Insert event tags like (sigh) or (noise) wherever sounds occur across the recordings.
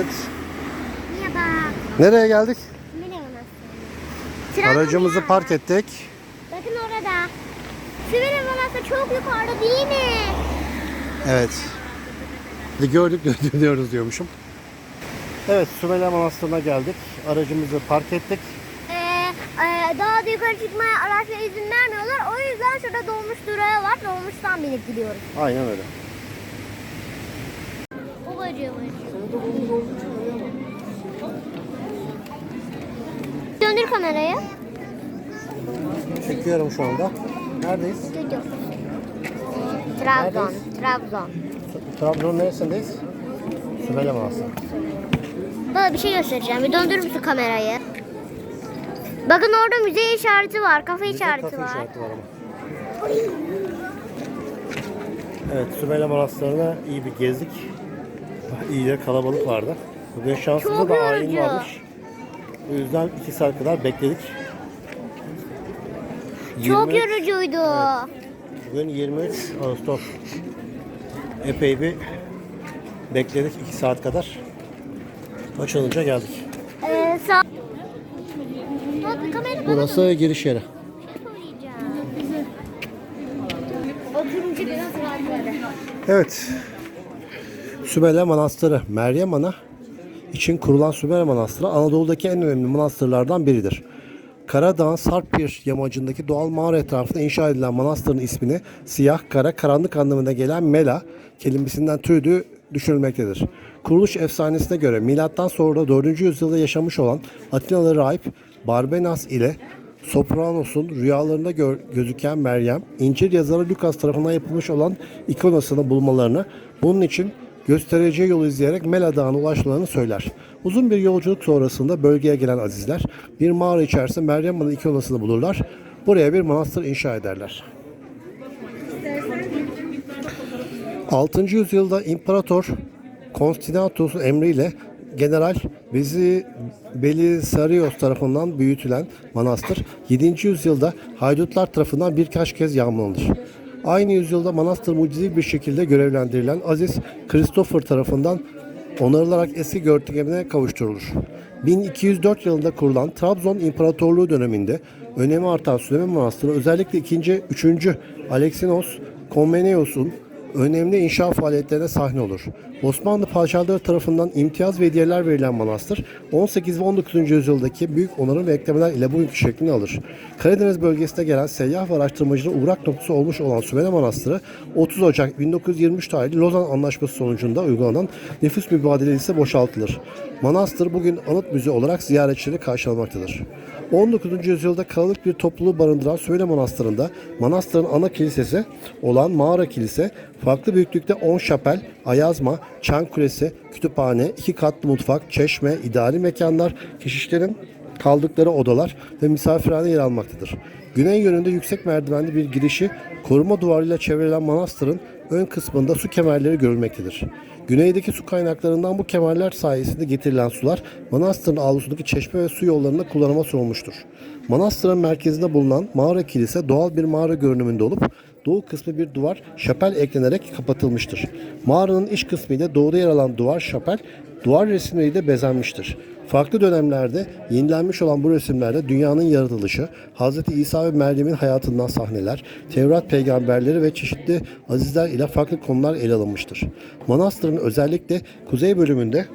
Evet. Merhaba. Nereye geldik? Merhaba nasılsınız? Aracımızı park ettik. Bakın orada. Sivri Manastır çok yukarıda değil mi? Evet. Gördük (laughs) diyoruz diyormuşum. Evet Sümele Manastırı'na geldik. Aracımızı park ettik. Ee, e, daha da yukarı çıkmaya araçla izin vermiyorlar. O yüzden şurada dolmuş durağı var. Dolmuştan binip gidiyoruz. Aynen öyle. Babacığım. Döndür kamerayı. Çekiyorum şu anda. Neredeyiz? Gidiyor. Trabzon. Neredeyiz? Trabzon. Trabzon neresindeyiz? Sümele Manastırı. Bana bir şey göstereceğim. Bir döndürür müsün kamerayı? Bakın orada müze işareti var. Kafe işareti Kafe var. işareti var ama. Evet Sümele Manastırı'na iyi bir gezdik. İyi de kalabalık vardı. Bugün şansımıza Çok da ayin yorucu. varmış. O yüzden iki saat kadar bekledik. Çok 23 yorucuydu. Bugün 23 Ağustos. Epey bir bekledik 2 saat kadar. Açılınca geldik. Ee, sağ... Bak kamera bana Burası giriş yeri. rahatladı. Evet. Sümele Manastırı, Meryem Ana için kurulan Sümele Manastırı Anadolu'daki en önemli manastırlardan biridir. Karadağ'ın Sarp bir yamacındaki doğal mağara etrafında inşa edilen manastırın ismini siyah, kara, karanlık anlamına gelen Mela kelimesinden türüdüğü düşünülmektedir. Kuruluş efsanesine göre milattan sonra 4. yüzyılda yaşamış olan Atinalı rahip Barbenas ile Sopranos'un rüyalarında gör- gözüken Meryem, İncil yazarı Lukas tarafından yapılmış olan ikonasını bulmalarını, bunun için göstereceği yolu izleyerek Mela Dağı'na ulaşmalarını söyler. Uzun bir yolculuk sonrasında bölgeye gelen azizler bir mağara içerisinde Meryem Ana ikonasını bulurlar. Buraya bir manastır inşa ederler. 6. yüzyılda İmparator Konstantinopos'un emriyle General Bezi Belisarios tarafından büyütülen manastır 7. yüzyılda haydutlar tarafından birkaç kez yağmalanır. Aynı yüzyılda manastır mucizevi bir şekilde görevlendirilen Aziz Christopher tarafından onarılarak eski görkemine kavuşturulur. 1204 yılında kurulan Trabzon İmparatorluğu döneminde önemi artan Süleyman Manastırı özellikle 2. 3. Alexinos Komnenos'un önemli inşa faaliyetlerine sahne olur. Osmanlı padişahları tarafından imtiyaz ve hediyeler verilen manastır 18 ve 19. yüzyıldaki büyük onarım ve eklemeler ile bugünkü şeklini alır. Karadeniz bölgesine gelen seyyah ve araştırmacıların uğrak noktası olmuş olan Sümele Manastırı 30 Ocak 1923 tarihli Lozan Anlaşması sonucunda uygulanan nüfus mübadele ise boşaltılır. Manastır bugün anıt müze olarak ziyaretçileri karşılamaktadır. 19. yüzyılda kalabalık bir topluluğu barındıran Söyle Manastırı'nda manastırın ana kilisesi olan Mağara Kilise, farklı büyüklükte 10 şapel, ayazma, çan kulesi, kütüphane, iki katlı mutfak, çeşme, idari mekanlar, keşişlerin kaldıkları odalar ve misafirhane yer almaktadır. Güney yönünde yüksek merdivenli bir girişi koruma duvarıyla çevrelen manastırın ön kısmında su kemerleri görülmektedir. Güneydeki su kaynaklarından bu kemerler sayesinde getirilen sular manastırın avlusundaki çeşme ve su yollarında kullanıma sunulmuştur. Manastırın merkezinde bulunan mağara kilise doğal bir mağara görünümünde olup doğu kısmı bir duvar şapel eklenerek kapatılmıştır. Mağaranın iç kısmı ile doğuda yer alan duvar şapel duvar resimleriyle bezenmiştir. Farklı dönemlerde yenilenmiş olan bu resimlerde dünyanın yaratılışı, Hz. İsa ve Meryem'in hayatından sahneler, Tevrat peygamberleri ve çeşitli azizler ile farklı konular ele alınmıştır. Manastırın özellikle kuzey bölümünde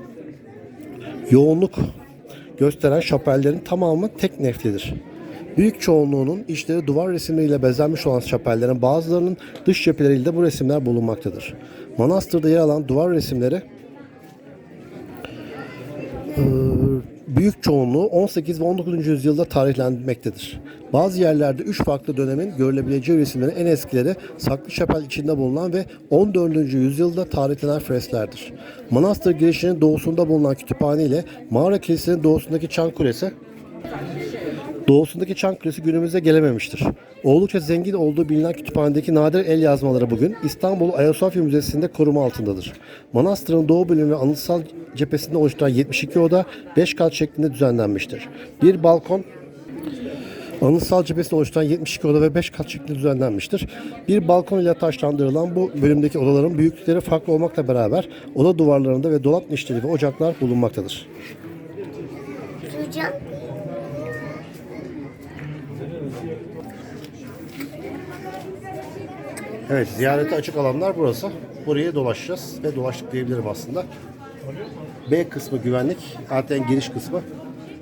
yoğunluk gösteren şapellerin tamamı tek neflidir. Büyük çoğunluğunun içleri duvar resimleriyle bezenmiş olan şapellerin bazılarının dış cepheleriyle bu resimler bulunmaktadır. Manastırda yer alan duvar resimleri e, büyük çoğunluğu 18 ve 19. yüzyılda tarihlenmektedir. Bazı yerlerde 3 farklı dönemin görülebileceği resimlerin en eskileri saklı şapel içinde bulunan ve 14. yüzyılda tarihlenen fresklerdir. Manastır girişinin doğusunda bulunan kütüphane ile mağara kilisesinin doğusundaki çan kulesi Doğusundaki Çan Kulesi günümüze gelememiştir. Oldukça zengin olduğu bilinen kütüphanedeki nadir el yazmaları bugün İstanbul Ayasofya Müzesi'nde koruma altındadır. Manastırın doğu bölümü ve anıtsal cephesinde oluşturan 72 oda 5 kat şeklinde düzenlenmiştir. Bir balkon Anıtsal cephesini oluşturan 72 oda ve 5 kat şeklinde düzenlenmiştir. Bir balkon ile taşlandırılan bu bölümdeki odaların büyüklükleri farklı olmakla beraber oda duvarlarında ve dolap nişleri ve ocaklar bulunmaktadır. Duyacağım. Evet, ziyarete açık alanlar burası. Buraya dolaşacağız ve dolaştık diyebilirim aslında. B kısmı güvenlik, zaten geniş kısmı.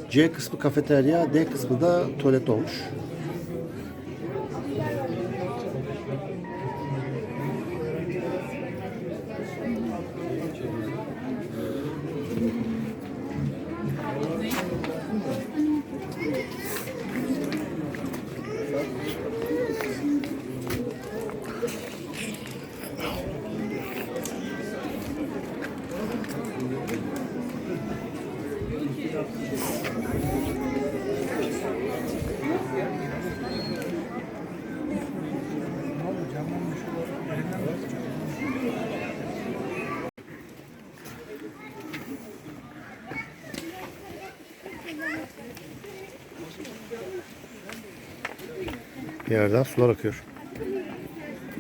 C kısmı kafeterya, D kısmı da tuvalet olmuş. Yerden sular akıyor.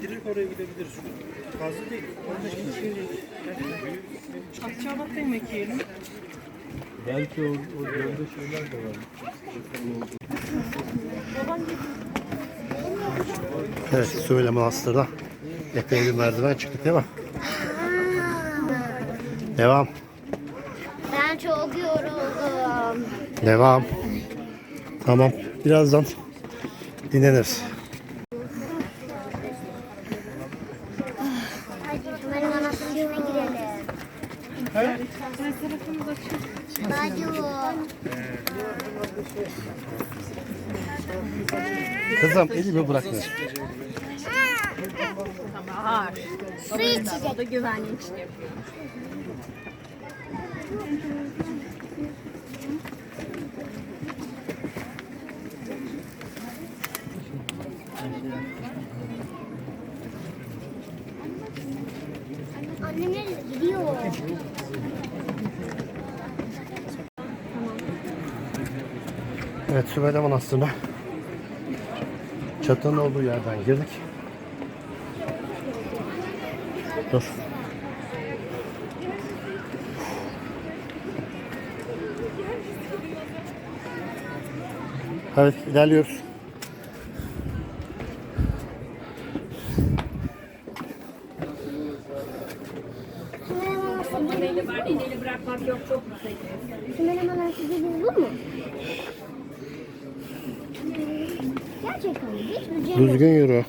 Direkt oraya gidebiliriz. Fazla değil. 15 kişi. Akçabat'ta yemek yiyelim. Belki o, o yolda şeyler de var. Evet, Söyle Manastır'da epey bir merdiven çıktık değil mi? Devam, Ben çok yoruldum. devam. Tamam, birazdan oğlum. Kızım elimi bırakma. Su içecek. O da güvenlik için yapıyor. Evet, Süveyde Manastırı'na çatının olduğu yerden girdik. Dur. Evet, ilerliyoruz. Neyle bırakmak yok çok mutluyum. Sümer'in anası gibi bu mu? Gerçekten mi? Hiç böceğim yok. Düzgün yürü.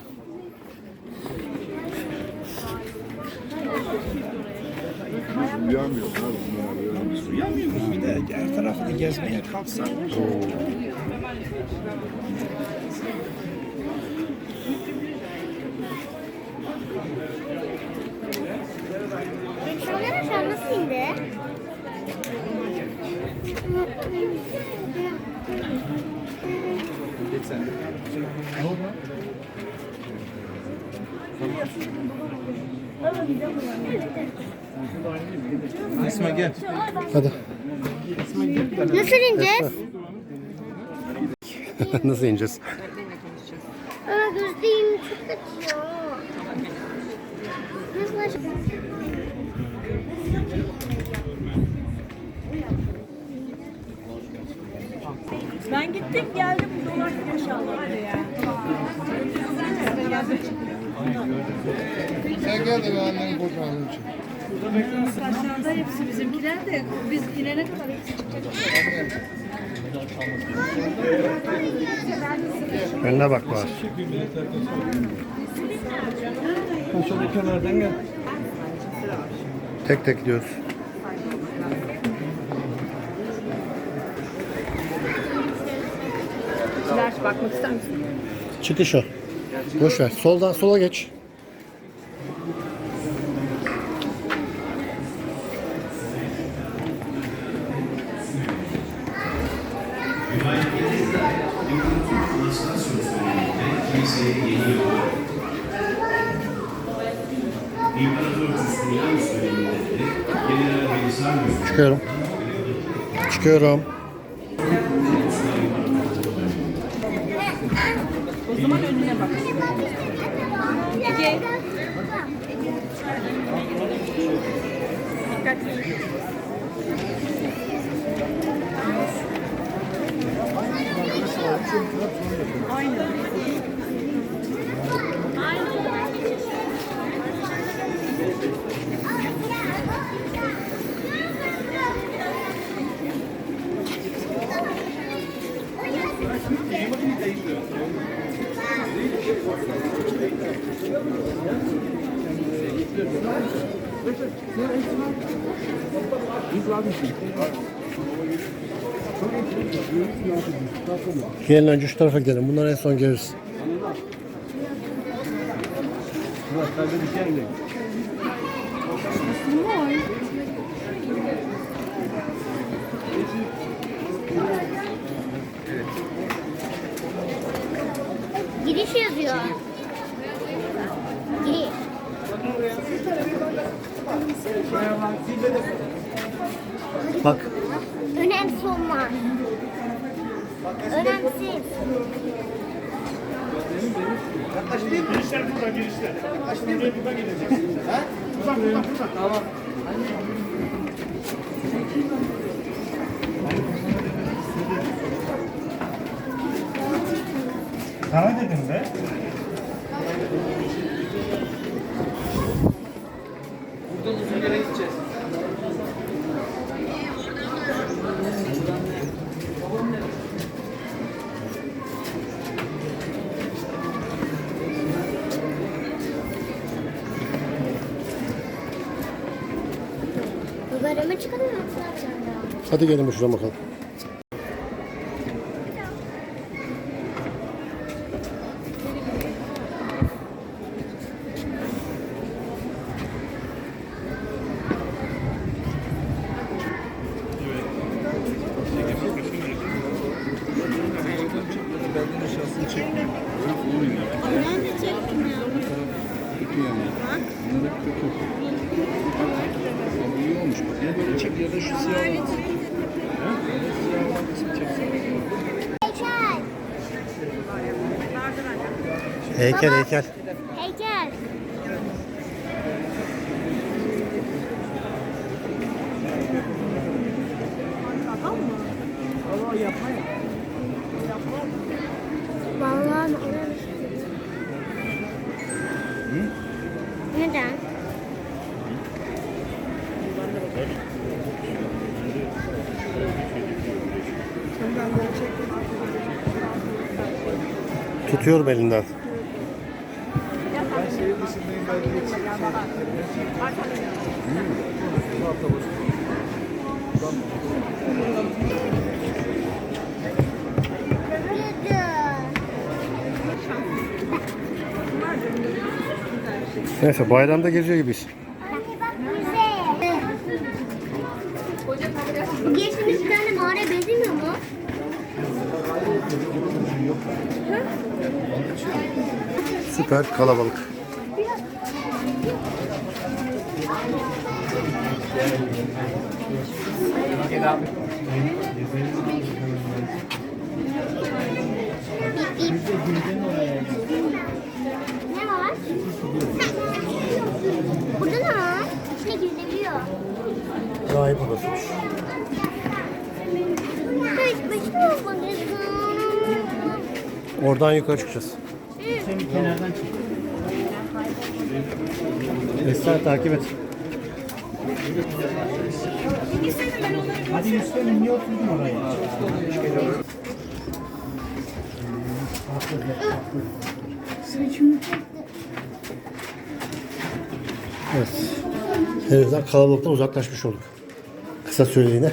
Bir de her tarafı gezmeye kalksak. Şuralar aşağı nasıl indi? İsmail gel. Hadi. Nasıl ineceğiz? (laughs) Nasıl ineceğiz? Sen gel de annen kurtarın için. Aşağıda hepsi bizimkiler de biz inene kadar hepsi çıkacak. Önüne bak var. Şöyle kenardan gel. Tek tek gidiyoruz. Bakmak ister misin? Çıkış o. Boş ver. Soldan sola geç. Çıkıyorum. Çıkıyorum. zaman önüne bak. Ege. Dikkat. Aynen. Gelin önce şu tarafa gidelim. Bunları en son geliriz. Giriş yazıyor. Giriş. Bak Önemsiz olmaz. Önemsiz. Girişler burada girişler. Açın buraya buradan geleceksiniz. Buradan buradan buradan. Tamam. Sana dedim be. Hadi gelin şuraya bakalım. iyi olmuş bak. Ya böyle çek ya da şu siyah. Heykel. Heykel. Tutuyorum elinden. Neyse bayramda geziyor gibiyiz. Anne bak müze. Bu geçtiğimiz bir tane mağaraya benzemiyor mu? Süper kalabalık. Ne var? Burada ne var? İçine girilebiliyor. Rahip odasıymış. Oradan yukarı çıkacağız. Esra takip et. Hadi Yusuf'um niye oturdun oraya? Evet. En azından kalabalıktan uzaklaşmış olduk. Kısa süreliğine.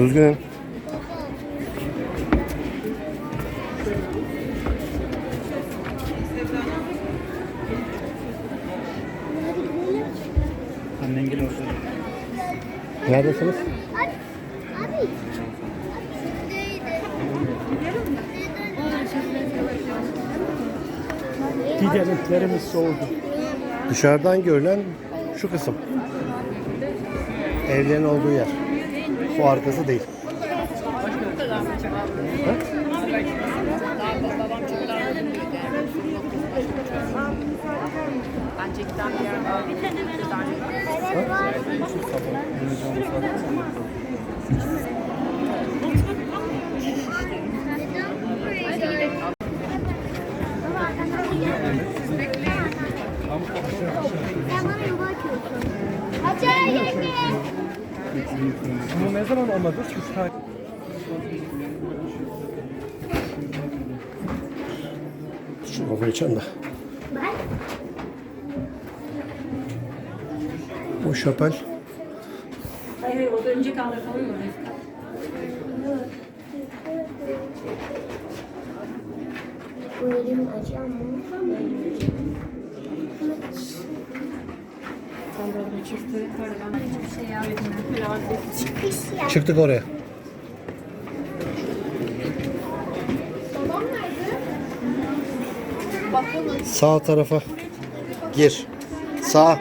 Üzgünüm. Annengil olsun. Neredesiniz? Abi. Abi. Gideliklerimiz soğudu. Dışarıdan görülen şu kısım. Evlerin olduğu yer. Bu arkası değil. Sen Bunu ne zaman olmadı? Üç tane. Şu kafayı içelim de. Bu şapel. Hayır, o da önce kaldı kalıyor. Bu elim acıyor mu? Çıkış ya. Çıktık oraya. Sağ tarafa gir. Sağ.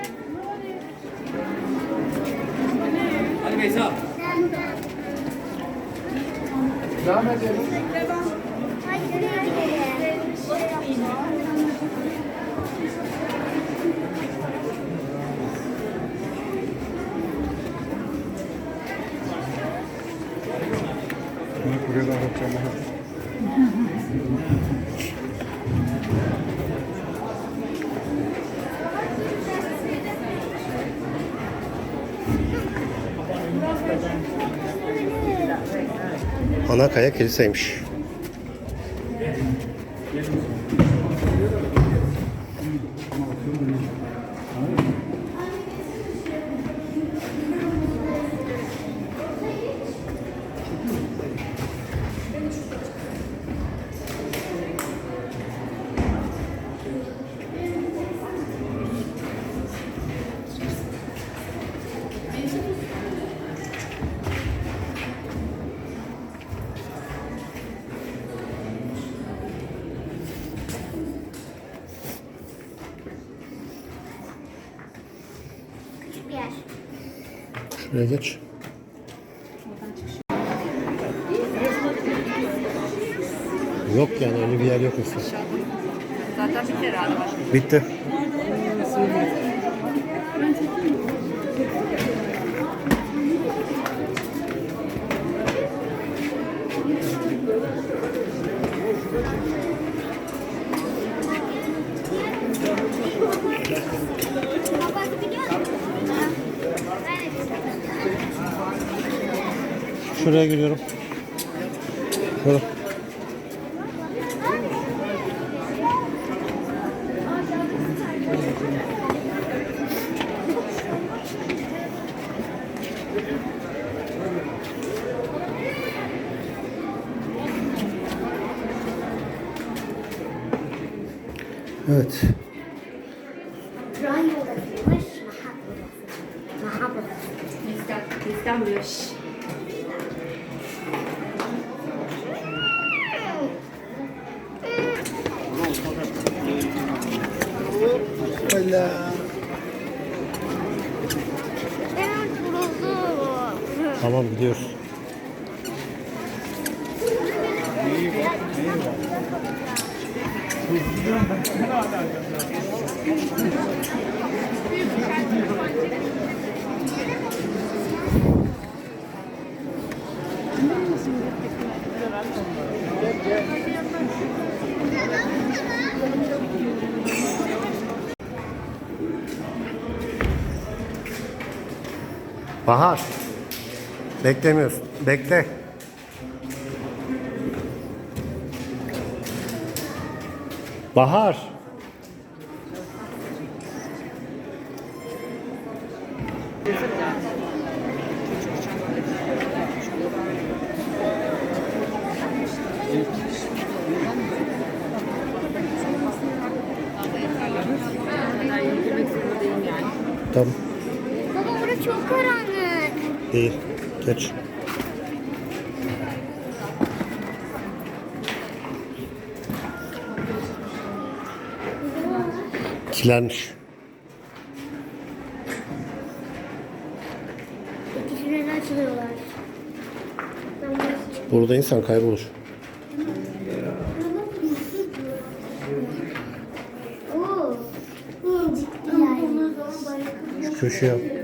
Buraya da bakacağım. Anakaya kiliseymiş. Şuraya geç. Yok yani öyle bir yer yok mesela. Zaten bitti herhalde. Bitti. Şuraya giriyorum. Şurada. Evet. Ray odasıymış. Bahar. Beklemiyorsun. Bekle. Bahar. Tamam. Değil. Geç. Kilermiş. İkisini açılıyorlar. Burada insan kaybolur. все